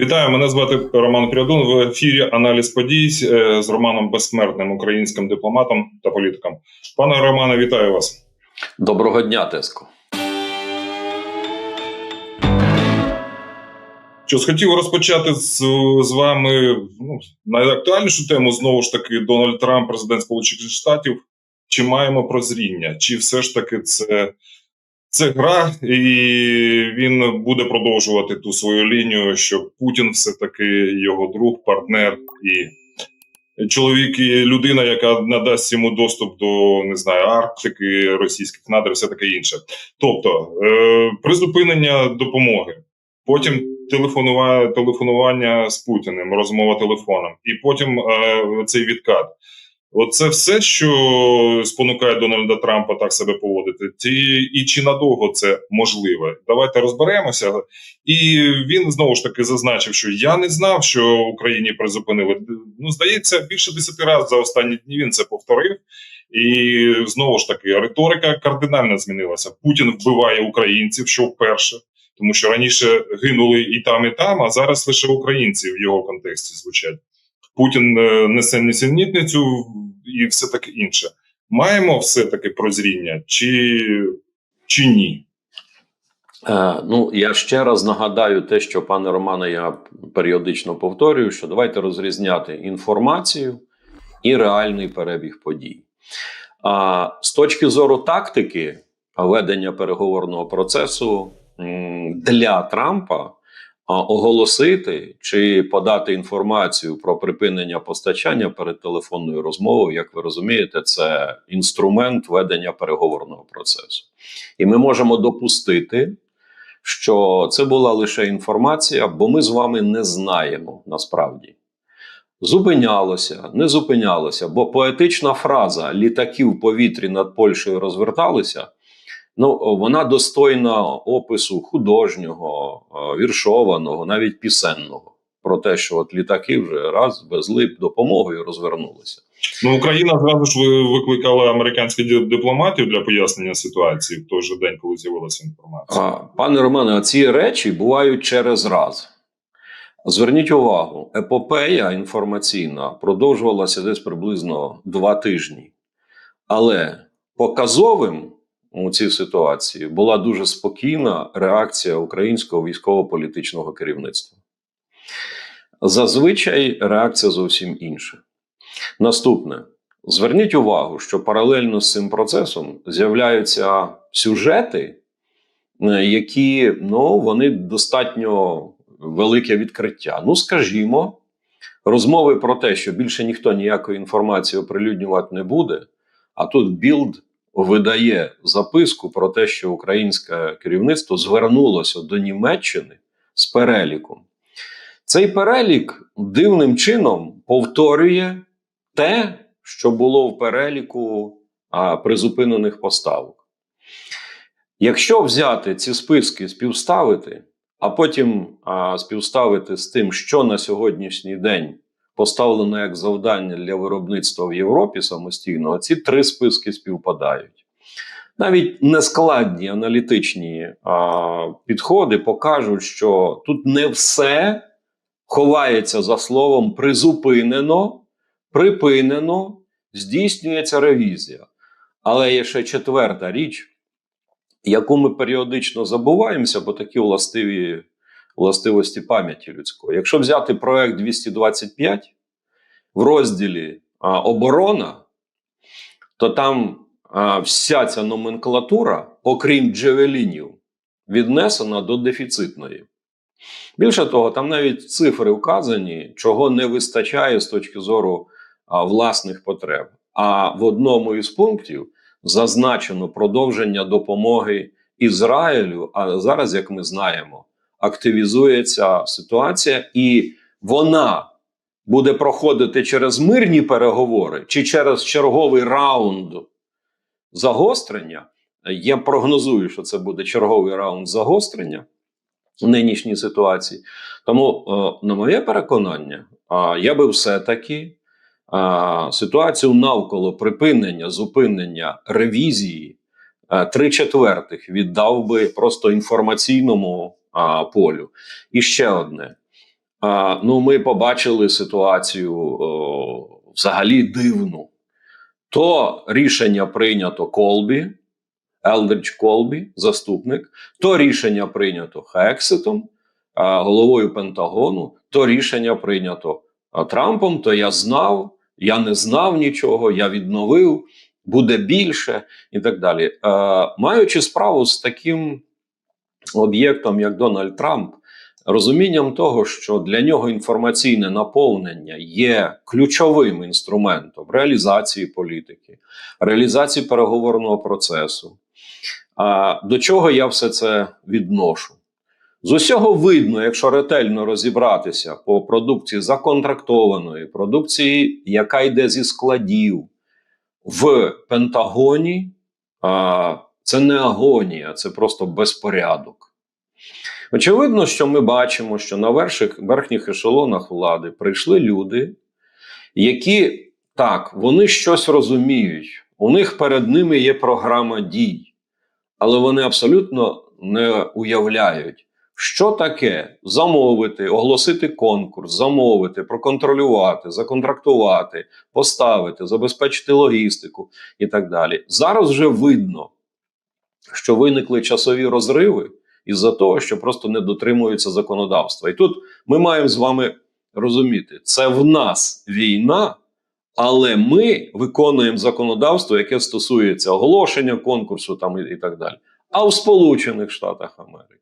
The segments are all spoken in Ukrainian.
Вітаю, мене звати Роман Прядун. В ефірі аналіз подій е, з Романом Безсмертним, українським дипломатом та політиком. Пане Романе, вітаю вас. Доброго дня, Теско. Що хотів розпочати з, з вами ну, найактуальнішу тему знову ж таки Дональд Трамп, президент Сполучених Штатів. Чи маємо прозріння? Чи все ж таки це, це гра, і він буде продовжувати ту свою лінію, що Путін все таки його друг, партнер і чоловік і людина, яка надасть йому доступ до не знаю Арктики, російських надр, все таке інше. Тобто е, призупинення допомоги, потім телефонування, з Путіним, розмова телефоном, і потім е, цей відкат. Оце все, що спонукає Дональда Трампа так себе поводити, ті, і чи надовго це можливе? Давайте розберемося. І він знову ж таки зазначив, що я не знав, що Україні призупинили. Ну, здається, більше десяти разів за останні дні він це повторив. І знову ж таки, риторика кардинально змінилася. Путін вбиває українців, що вперше, тому що раніше гинули і там, і там, а зараз лише українці в його контексті звучать. Путін е, несе несенітницю і все таке інше. Маємо все-таки прозріння чи, чи ні? Е, ну, я ще раз нагадаю те, що пане Романе, я періодично повторюю, що давайте розрізняти інформацію і реальний перебіг подій. А з точки зору тактики ведення переговорного процесу для Трампа оголосити чи подати інформацію про припинення постачання перед телефонною розмовою, як ви розумієте, це інструмент ведення переговорного процесу. І ми можемо допустити, що це була лише інформація, бо ми з вами не знаємо насправді. Зупинялося, не зупинялося, бо поетична фраза літаки в повітрі над Польщею розверталися. Ну, вона достойна опису художнього, віршованого, навіть пісенного. Про те, що от літаки вже раз везли б допомогою розвернулися. Ну, Україна зразу ж викликала американських дипломатів для пояснення ситуації в той же день, коли з'явилася інформація. А, пане Романе, ці речі бувають через раз. Зверніть увагу, епопея інформаційна продовжувалася десь приблизно два тижні. Але показовим у цій ситуації була дуже спокійна реакція українського військово-політичного керівництва. Зазвичай реакція зовсім інша. Наступне. Зверніть увагу, що паралельно з цим процесом з'являються сюжети, е, які ну, вони достатньо велике відкриття. Ну, скажімо, розмови про те, що більше ніхто ніякої інформації оприлюднювати не буде. А тут білд видає записку про те, що українське керівництво звернулося до Німеччини з переліком. Цей перелік дивним чином повторює те, що було в переліку а, призупинених поставок. Якщо взяти ці списки, співставити, а потім а, співставити з тим, що на сьогоднішній день поставлено як завдання для виробництва в Європі самостійно, ці три списки співпадають. Навіть нескладні аналітичні а, підходи покажуть, що тут не все ховається за словом призупинено, припинено, здійснюється ревізія. Але є ще четверта річ, яку ми періодично забуваємося, бо такі властиві властивості пам'яті людської. Якщо взяти проект 225 в розділі а, оборона, то там а, вся ця номенклатура, окрім джевелінів, віднесена до дефіцитної. Більше того, там навіть цифри вказані, чого не вистачає з точки зору а, власних потреб. А в одному із пунктів зазначено продовження допомоги Ізраїлю. А зараз, як ми знаємо, активізується ситуація, і вона буде проходити через мирні переговори чи через черговий раунд загострення. Я прогнозую, що це буде черговий раунд загострення в нинішній ситуації. Тому, е, на моє переконання, я би все-таки ситуацію навколо припинення, зупинення ревізії е, три четвертих віддав би просто інформаційному а, полю. І ще одне: А, ну, ми побачили ситуацію о, взагалі дивну. То рішення прийнято Колбі, Елдрич Колбі, заступник, то рішення прийнято Хексетом, головою Пентагону, то рішення прийнято Трампом, то я знав, я не знав нічого, я відновив, буде більше і так далі. Маючи справу з таким об'єктом, як Дональд Трамп, розумінням того, що для нього інформаційне наповнення є ключовим інструментом реалізації політики, реалізації переговорного процесу. А до чого я все це відношу? З усього видно, якщо ретельно розібратися по продукції законтрактованої, продукції, яка йде зі складів в Пентагоні, а, це не агонія, це просто безпорядок. Очевидно, що ми бачимо, що на верших, верхніх ешелонах влади прийшли люди, які так, вони щось розуміють, у них перед ними є програма дій, але вони абсолютно не уявляють, що таке замовити, оголосити конкурс, замовити, проконтролювати, законтрактувати, поставити, забезпечити логістику і так далі. Зараз вже видно, що виникли часові розриви із-за того, що просто не дотримуються законодавства. І тут ми маємо з вами розуміти, це в нас війна, але ми виконуємо законодавство, яке стосується оголошення конкурсу там і, і так далі. А в Сполучених Штатах Америки.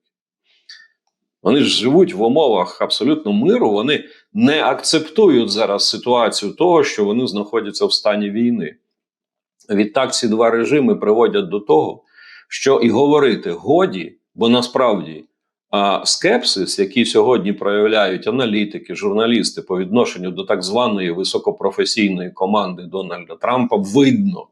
Вони ж живуть в умовах абсолютно миру, вони не акцептують зараз ситуацію того, що вони знаходяться в стані війни. Відтак ці два режими приводять до того, що і говорити годі, бо насправді а, скепсис, який сьогодні проявляють аналітики, журналісти по відношенню до так званої високопрофесійної команди Дональда Трампа, видно.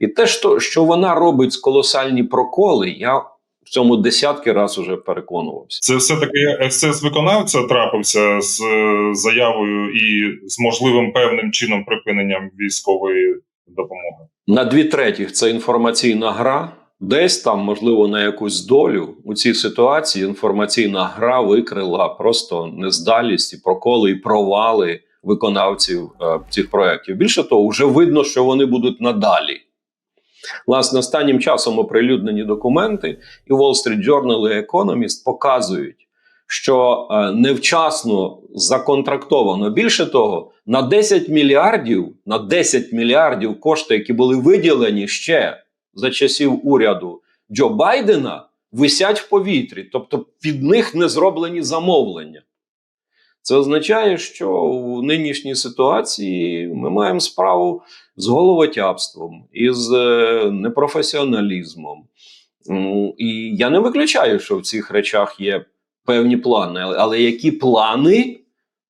І те, що, що вона робить з колосальні проколи, я в цьому десятки раз уже переконувався. Це все-таки ексцес виконавця трапився з е, заявою і з можливим певним чином припиненням військової допомоги. На дві третіх це інформаційна гра. Десь там, можливо, на якусь долю у цій ситуації інформаційна гра викрила просто нездалість і проколи і провали виконавців е, цих проєктів. Більше того, вже видно, що вони будуть надалі. Власне, останнім часом оприлюднені документи і Wall Street Journal і Economist показують, що е, невчасно законтрактовано. Більше того, на 10 мільярдів, на 10 мільярдів кошти, які були виділені ще за часів уряду Джо Байдена, висять в повітрі, тобто під них не зроблені замовлення. Це означає, що в нинішній ситуації ми маємо справу з головотябством і з е, непрофесіоналізмом. І я не виключаю, що в цих речах є певні плани, але які плани,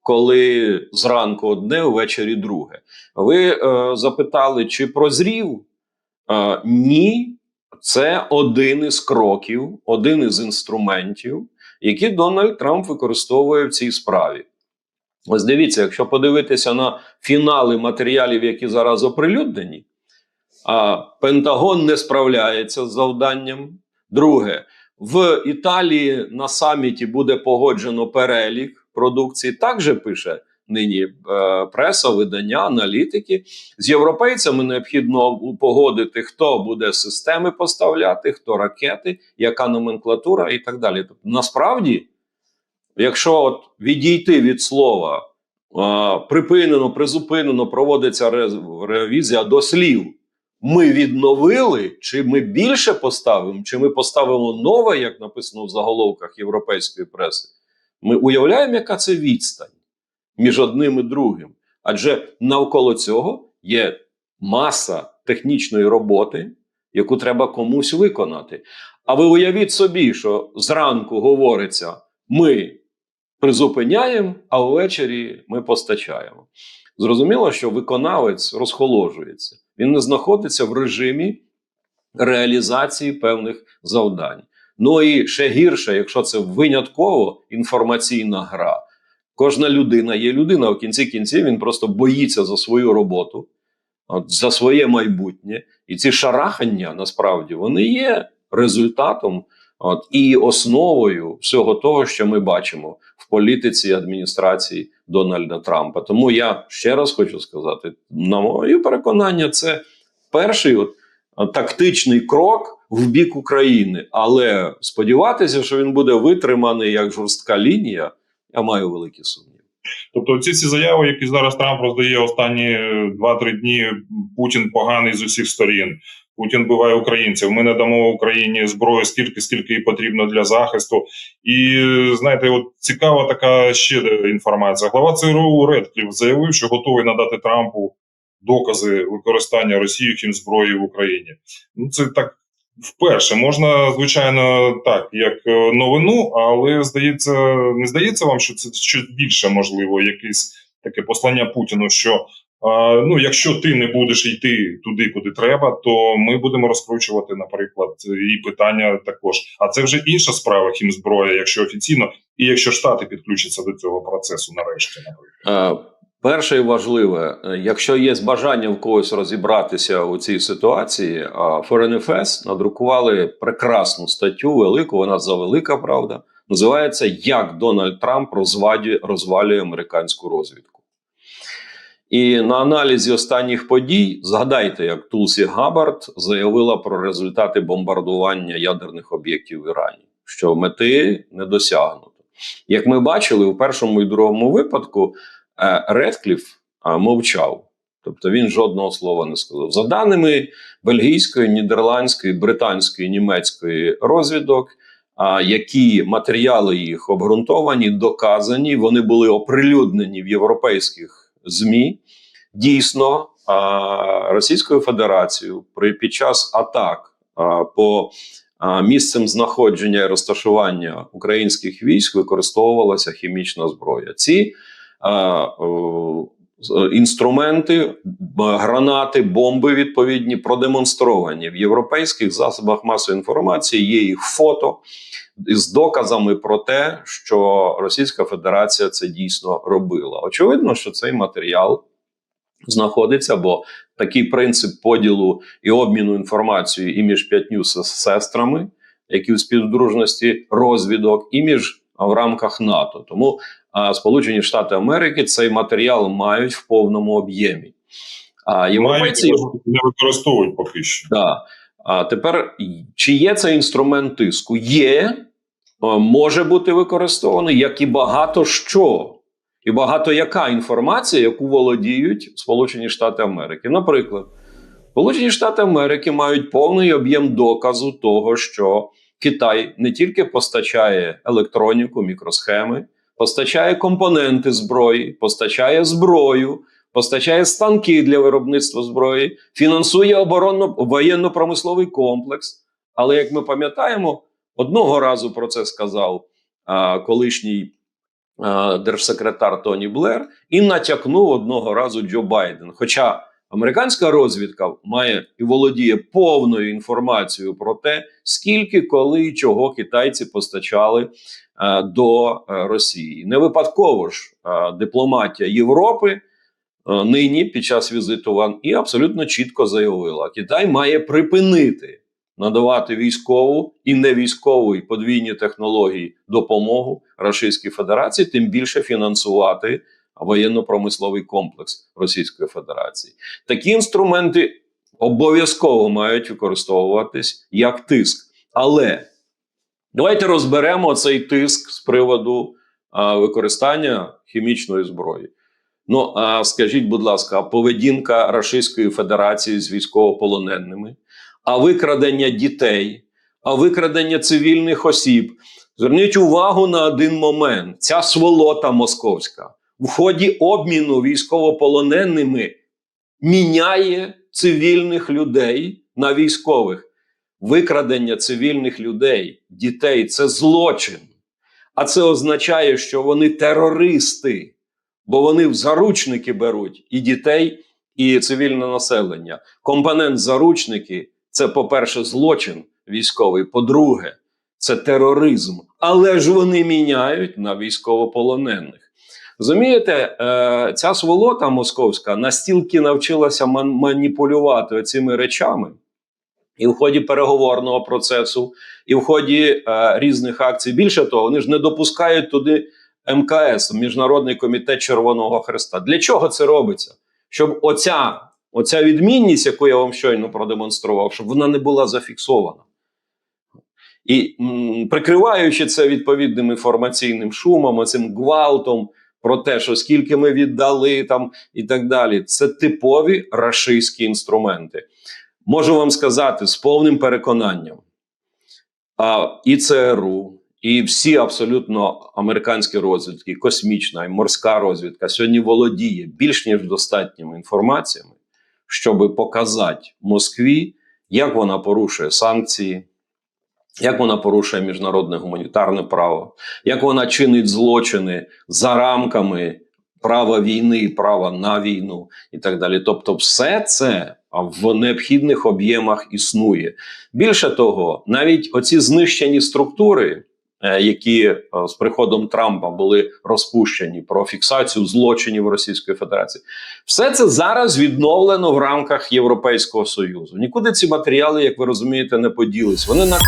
коли зранку одне, ввечері друге? Ви е, запитали, чи прозрів? Ні, це один із кроків, один із інструментів, які Дональд Трамп використовує в цій справі. Ось дивіться, якщо подивитися на фінали матеріалів, які зараз оприлюднені, а Пентагон не справляється з завданням. Друге, в Італії на саміті буде погоджено перелік продукції. Так же пише нині е, преса, видання, аналітики. З європейцями необхідно погодити, хто буде системи поставляти, хто ракети, яка номенклатура і так далі. Тобто, насправді, якщо от відійти від слова а, припинено, призупинено, проводиться ре- ревізія до слів. Ми відновили, чи ми більше поставимо, чи ми поставимо нове, як написано в заголовках європейської преси. Ми уявляємо, яка це відстань між одним і другим. Адже навколо цього є маса технічної роботи, яку треба комусь виконати. А ви уявіть собі, що зранку говориться: ми призупиняємо, а ввечері ми постачаємо. Зрозуміло, що виконавець розхоложується. Він не знаходиться в режимі реалізації певних завдань. Ну і ще гірше, якщо це винятково інформаційна гра. Кожна людина є людина. В кінці кінців він просто боїться за свою роботу, от, за своє майбутнє. І ці шарахання насправді вони є результатом От і основою всього того, що ми бачимо в політиці адміністрації Дональда Трампа. Тому я ще раз хочу сказати: на моє переконання, це перший от, тактичний крок в бік України. Але сподіватися, що він буде витриманий як жорстка лінія, я маю великі сумніви. Тобто, ці всі заяви, які зараз Трамп роздає останні е, 2-3 дні, Путін поганий з усіх сторін. Путін биває українців. Ми не дамо Україні зброю стільки, скільки їй потрібно для захисту. І е, знаєте, от цікава така ще інформація. Глава ЦРУ Редкліф заявив, що готовий надати Трампу докази використання Росією хімзброї в Україні. Ну це так вперше. Можна, звичайно, так, як е, новину, але здається, не здається вам, що це щось більше можливо, якесь таке послання Путіну, що. Ну, якщо ти не будеш йти туди, куди треба, то ми будемо розкручувати, наприклад, і питання також. А це вже інша справа хімзброя, якщо офіційно, і якщо штати підключаться до цього процесу, нарешті, наприклад. Перше і важливе, е, якщо є бажання в когось розібратися у цій ситуації, Foreign Affairs надрукували прекрасну статтю, велику, вона завелика, правда, називається Як Дональд Трамп розвалює, розвалює американську розвідку. І на аналізі останніх подій згадайте, як Тулсі Габард заявила про результати бомбардування ядерних об'єктів в Ірані, що мети не досягнуто. Як ми бачили у першому і другому випадку, Редкліф е, мовчав. Тобто він жодного слова не сказав. За даними бельгійської, нідерландської, британської, німецької розвідок, які матеріали їх обґрунтовані, доказані, вони були оприлюднені в європейських ЗМІ. Дійсно, Російською Федерацією під час атак по місцем знаходження і розташування українських військ використовувалася хімічна зброя. Ці інструменти, гранати, бомби відповідні продемонстровані в європейських засобах масової інформації. Є їх фото з доказами про те, що Російська Федерація це дійсно робила. Очевидно, що цей матеріал знаходиться, бо такий принцип поділу і обміну інформацією і між п'ятню сестрами, які в співдружності розвідок, і між в рамках НАТО. Тому Сполучені Штати Америки цей матеріал мають в повному об'ємі. А європейці не використовують поки що. Да. А тепер чи є це інструмент тиску? Є, е, може бути використаний, як і багато що. І багато яка інформація, яку володіють Сполучені Штати Америки. Наприклад, Сполучені Штати Америки мають повний об'єм доказу того, що Китай не тільки постачає електроніку, мікросхеми, постачає компоненти зброї, постачає зброю, постачає станки для виробництва зброї, фінансує оборонно воєнно-промисловий комплекс. Але як ми пам'ятаємо, одного разу про це сказав а, колишній держсекретар Тоні Блер і натякнув одного разу Джо Байден. Хоча американська розвідка має і володіє повною інформацією про те, скільки, коли і чого китайці постачали а, до а, Росії. Не випадково ж а, дипломатія Європи е, нині під час візиту Ван і абсолютно чітко заявила: Китай має припинити надавати військову і невійськову і подвійні технології допомогу Російській Федерації, тим більше фінансувати воєнно-промисловий комплекс Російської Федерації. Такі інструменти обов'язково мають використовуватись як тиск. Але давайте розберемо цей тиск з приводу а, використання хімічної зброї. Ну а скажіть, будь ласка, поведінка Російської Федерації з військовополоненими, а викрадення дітей, а викрадення цивільних осіб. Зверніть увагу на один момент: ця сволота московська в ході обміну військовополоненими міняє цивільних людей на військових. Викрадення цивільних людей, дітей це злочин. А це означає, що вони терористи, бо вони в заручники беруть і дітей, і цивільне населення. Компонент заручники це, по-перше, злочин військовий. По-друге, це тероризм. Але ж вони міняють на військовополонених. Розумієте, е, ця сволота московська настільки навчилася маніпулювати цими речами, і в ході переговорного процесу, і в ході е, різних акцій. Більше того, вони ж не допускають туди МКС, Міжнародний комітет Червоного Хреста. Для чого це робиться? Щоб оця, оця відмінність, яку я вам щойно продемонстрував, щоб вона не була зафіксована. І м, прикриваючи це відповідним інформаційним шумом, оцим гвалтом про те, що скільки ми віддали там і так далі, це типові рашистські інструменти. Можу вам сказати з повним переконанням, а, і ЦРУ, і всі абсолютно американські розвідки, космічна і морська розвідка сьогодні володіє більш ніж достатніми інформаціями, щоб показати Москві, як вона порушує санкції, як вона порушує міжнародне гуманітарне право, як вона чинить злочини за рамками права війни права на війну, і так далі. Тобто, все це в необхідних об'ємах існує. Більше того, навіть оці знищені структури, е, які е, з приходом Трампа були розпущені про фіксацію злочинів Російської Федерації, все це зараз відновлено в рамках Європейського Союзу. Нікуди ці матеріали, як ви розумієте, не поділись. Вони на